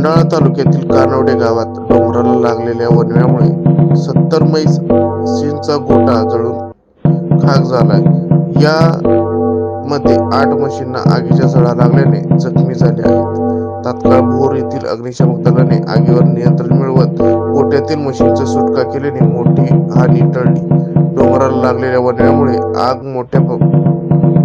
खंडाळा तालुक्यातील कानवडे गावात डोंगराला लागलेल्या वनव्यामुळे सत्तर मैस सींचा गोटा जळून खाक झालाय. या मध्ये आठ म्हशींना आगीच्या झळा लागल्याने जखमी झाले आहेत. तात्काळ भोर येथील अग्निशामक दलाने आगीवर नियंत्रण मिळवत गोट्यातील म्हशींची सुटका केल्याने मोठी हानी टळली. डोंगराला लागलेल्या वनव्यामुळे आग मोठ्या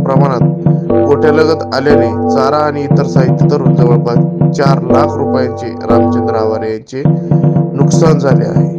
प्रमाणात गोठ्यालगत आल्याने चारा आणि इतर साहित्य धरून जवळपास चार लाख रुपयांचे रामचंद्र आवारे यांचे नुकसान झाले आहे.